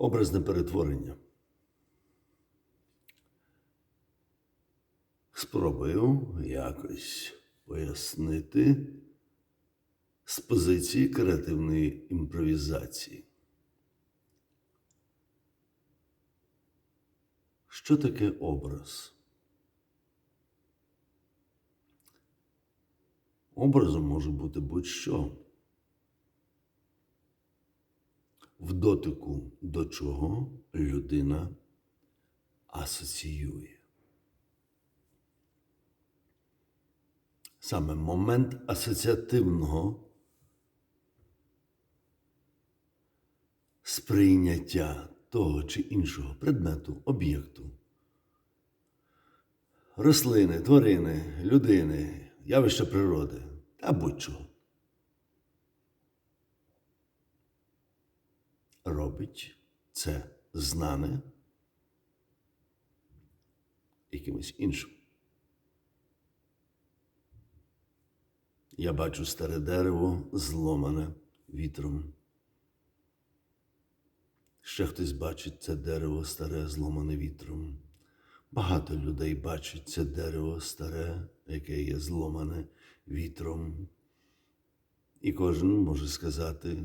Образне перетворення. Спробую якось пояснити з позиції креативної імпровізації. Що таке образ? Образом може бути будь-що. В дотику до чого людина асоціює. Саме момент асоціативного сприйняття того чи іншого предмету, об'єкту, рослини, тварини, людини, явища природи та будь-чого. Робить це знане якимось іншим. Я бачу старе дерево зломане вітром. Ще хтось бачить це дерево старе, зломане вітром. Багато людей бачить це дерево старе, яке є зломане вітром. І кожен може сказати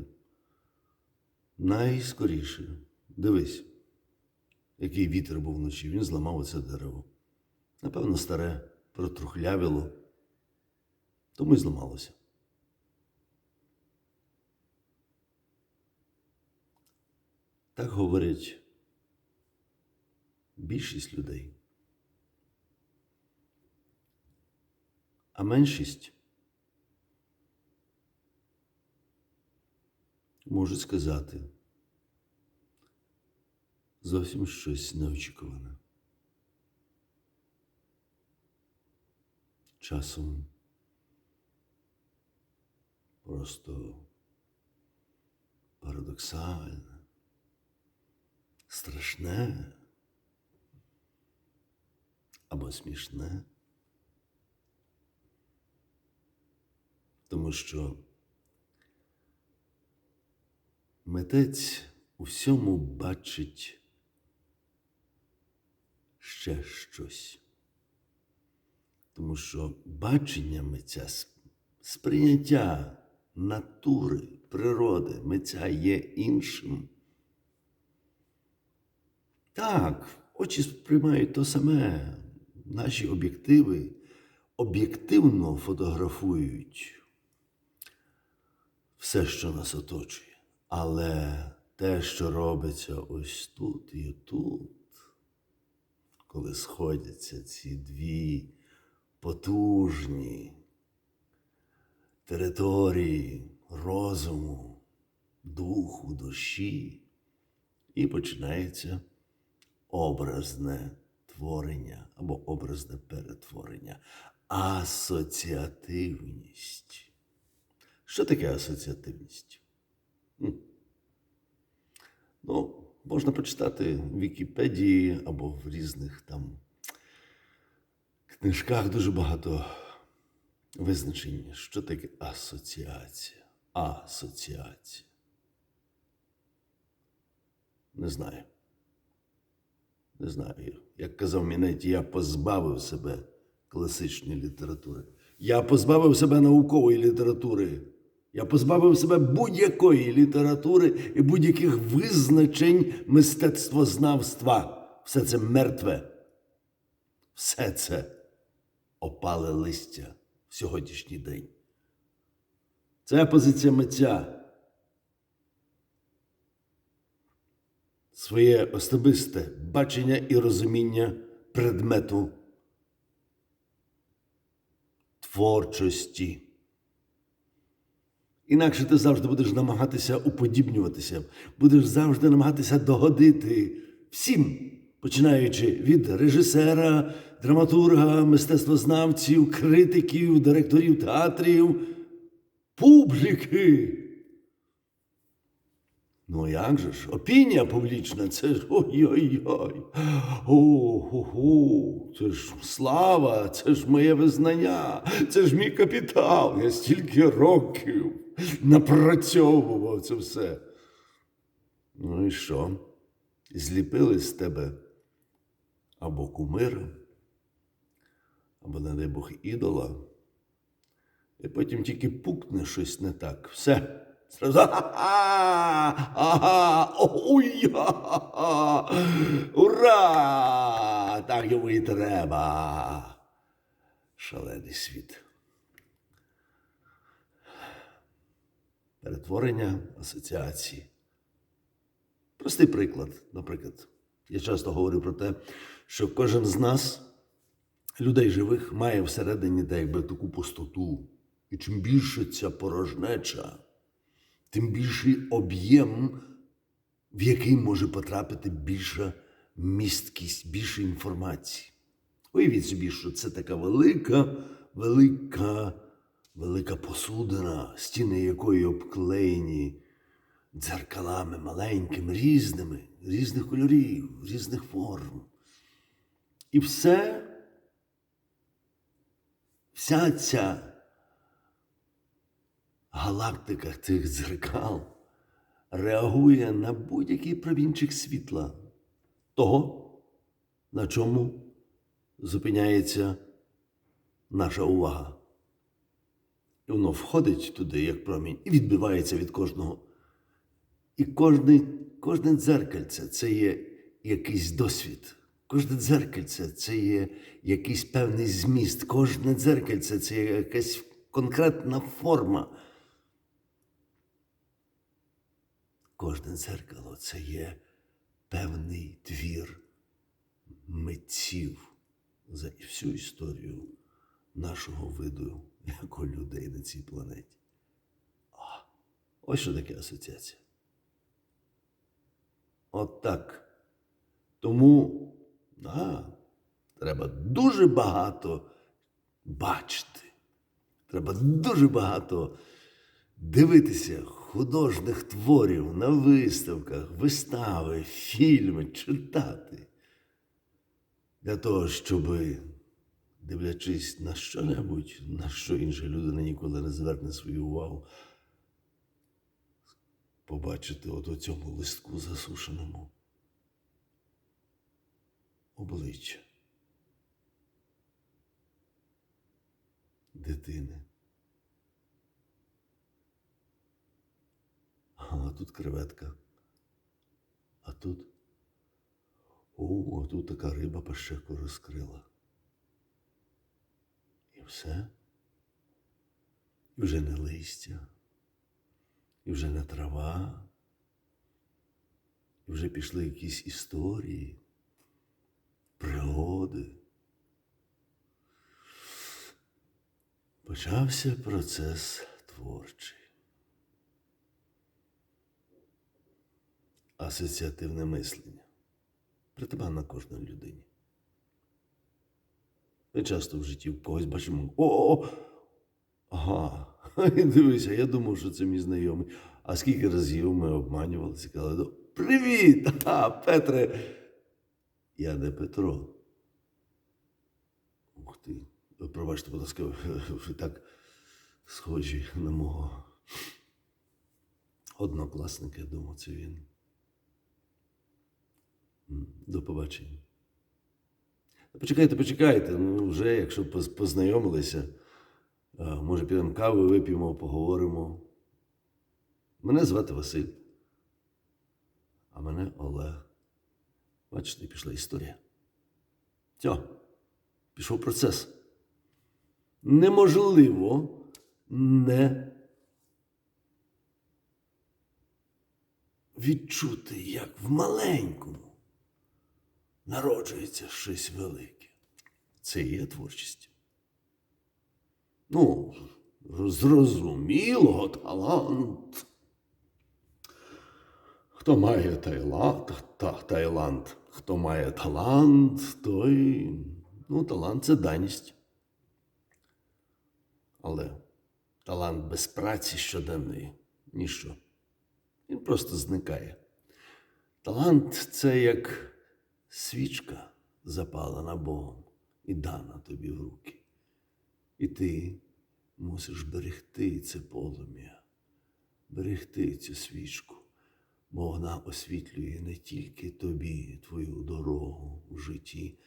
найскоріше, дивись, який вітер був вночі, він зламав оце дерево. Напевно, старе, протрухлявіло, тому й зламалося. Так говорять більшість людей. А меншість може сказати зовсім щось неочікуване. Часом просто парадоксальне, страшне або смішне. Тому що митець у всьому бачить ще щось. Тому що бачення митця, сприйняття натури, природи митця є іншим. Так, очі сприймають то саме. Наші об'єктиви об'єктивно фотографують все, що нас оточує. Але те, що робиться ось тут і тут, коли сходяться ці дві потужні території розуму, духу, душі, і починається образне творення або образне перетворення, асоціативність. Що таке асоціативність? Ну, можна почитати в Вікіпедії або в різних там книжках дуже багато визначень, що таке асоціація. Асоціація. Не знаю. Не знаю. Як казав Мінеті, я позбавив себе класичної літератури. Я позбавив себе наукової літератури. Я позбавив себе будь-якої літератури і будь-яких визначень мистецтвознавства. Все це мертве. Все це опале листя в сьогоднішній день. Це позиція митця. Своє особисте бачення і розуміння предмету творчості. Інакше ти завжди будеш намагатися уподібнюватися, будеш завжди намагатися догодити всім, починаючи від режисера, драматурга, мистецтвознавців, критиків, директорів театрів, публіки. Ну як же ж, опінія публічна, це ж ой-ой-ой. О-ху-ху, це ж слава, це ж моє визнання, це ж мій капітал. Я стільки років напрацьовував це все. Ну і що? зліпили з тебе або кумира, або, не дай Бог, ідола, і потім тільки пукне щось не так. Все. Зразу ага, ага, ой, ага, ура! Так йому і треба. Шалений світ. Перетворення асоціації. Простий приклад. Наприклад, я часто говорю про те, що кожен з нас, людей живих, має всередині так якби таку пустоту. І чим більше ця порожнеча, тим більший об'єм, в який може потрапити більша місткість, більше інформації. Уявіть собі, що це така велика, велика, велика посудина, стіни якої обклеєні дзеркалами маленькими, різними, різних кольорів, різних форм. І все, вся ця галактика цих дзеркал реагує на будь-який промінчик світла того, на чому зупиняється наша увага. І воно входить туди, як промінь, і відбивається від кожного. І кожне, кожне дзеркальце це є якийсь досвід. Кожне дзеркальце це є якийсь певний зміст. Кожне дзеркальце це є якась конкретна форма. Кожне дзеркало це є певний твір митців за всю історію нашого виду, як у людей на цій планеті. А, ось що таке асоціація. От так. Тому, да, треба дуже багато бачити. Треба дуже багато дивитися художніх творів на виставках, вистави, фільми, читати. Для того, щоб, дивлячись на що-небудь, на що інша людина ніколи не зверне свою увагу, побачити от у цьому листку засушеному обличчя дитини. А тут креветка. А тут. О, а тут така риба пащеку розкрила. Все. І вже не листя, і вже не трава, і вже пішли якісь історії, пригоди. Почався процес творчий. Асоціативне мислення. Притаманно кожній людині. Ми часто в житті в когось бачимо. О! Ага. Дивися, я думав, що це мій знайомий. А скільки разів ми обманювалися казали, «Ну, привіт! Ага, Петре! Я не Петро. Ух ти. Пробачте, будь ласка, ви так схожі на мого однокласника, я думав, це він. До побачення. Почекайте, почекайте. Ну, вже, якщо познайомилися, може підемо кави вип'ємо, поговоримо. Мене звати Василь. А мене Олег. Бачите, пішла історія. Все, пішов процес. Неможливо не відчути, як в маленькому народжується щось велике. Це є творчість. Ну, зрозуміло, талант. Хто має Таїланд, та, Таїланд, хто має талант, той. Ну, талант це даність. Але талант без праці щоденної ніщо. Він просто зникає. Талант це як свічка, запалена Богом і дана тобі в руки. І ти мусиш берегти це полум'я, берегти цю свічку, бо вона освітлює не тільки тобі твою дорогу в житті,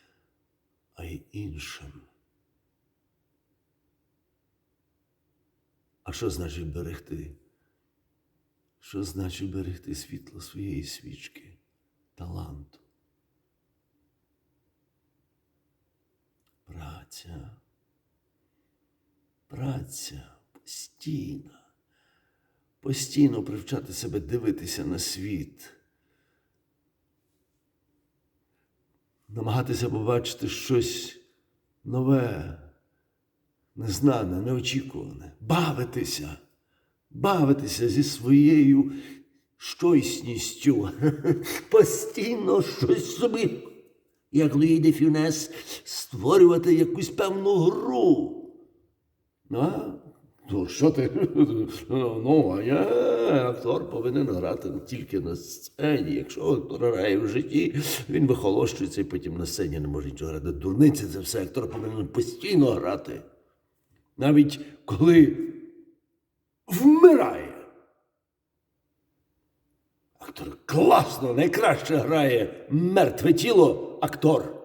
а й іншим. А що значить берегти? Що значить берегти світло своєї свічки, таланту? Праця, праця. Постійна, постійно привчати себе дивитися на світ, намагатися побачити щось нове, незнане, неочікуване, бавитися, бавитися зі своєю щойсністю, постійно щось собі, як Луї де Фюнес, створювати якусь певну гру. Ну, А? Ну, що ти? Ну, а я актор повинен грати тільки на сцені. Якщо актор грає в житті, він вихолощується і потім на сцені не може нічого грати. Дурниці це все. Актор повинен постійно грати. Навіть коли вмирає. Актор класно, найкраще грає мертве тіло актор.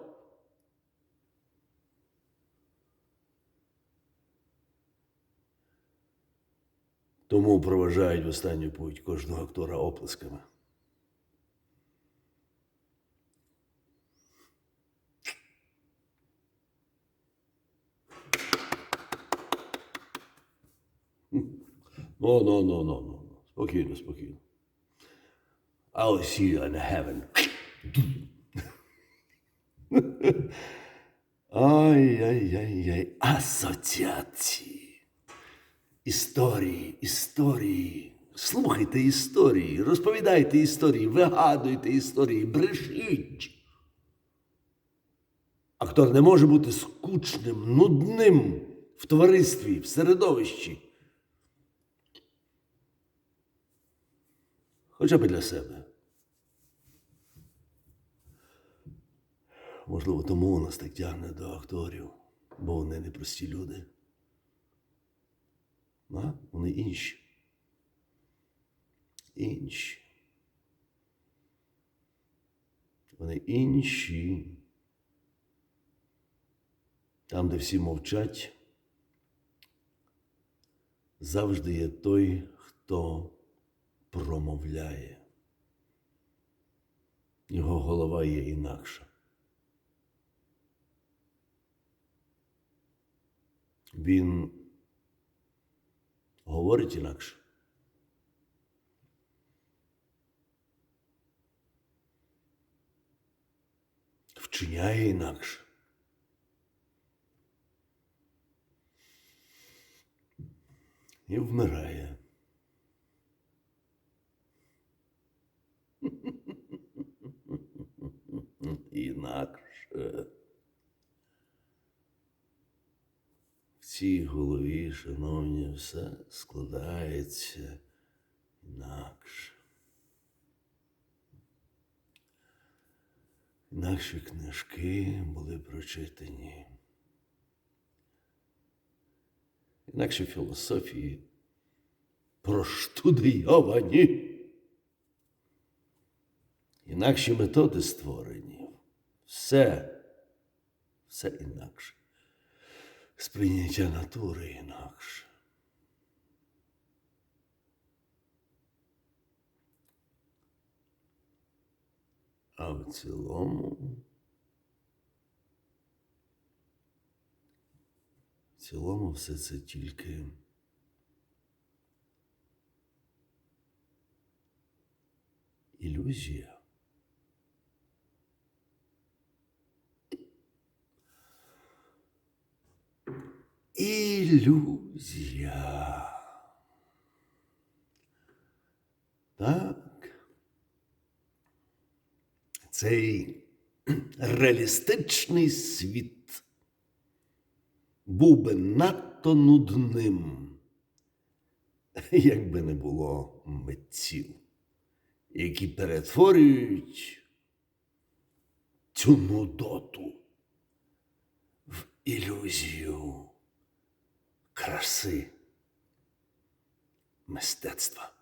Тому проважають в останню путь кожного актора оплесками. Ну, ну, ну, ну, ну. Спокійно, спокійно. I'll see you in heaven. Ай-яй-яй-яй. Асоціації. Історії, історії. Слухайте історії, розповідайте історії, вигадуйте історії, брешіть. Актор не може бути скучним, нудним в товаристві, в середовищі. Хоча б для себе. Можливо, тому нас так тягне до акторів, бо вони не прості люди. А? Вони інші. Інші. Вони інші. Там, де всі мовчать, завжди є той, хто промовляє. Його голова є інакша. Він говорить інакше. Вчиняє інакше. І вмирає. Інакше. В цій голові, шановні, все складається інакше. Інакші книжки були прочитані. Інакші філософії проштудійовані. Інакші методи створені. Все, все інакше. Сприйняття натури інакше. А в цілому, в цілому все це тільки ілюзія. Ілюзія. Так. Цей реалістичний світ був би надто нудним, якби не було митців, які перетворюють цю нудоту в ілюзію краси мистецтва.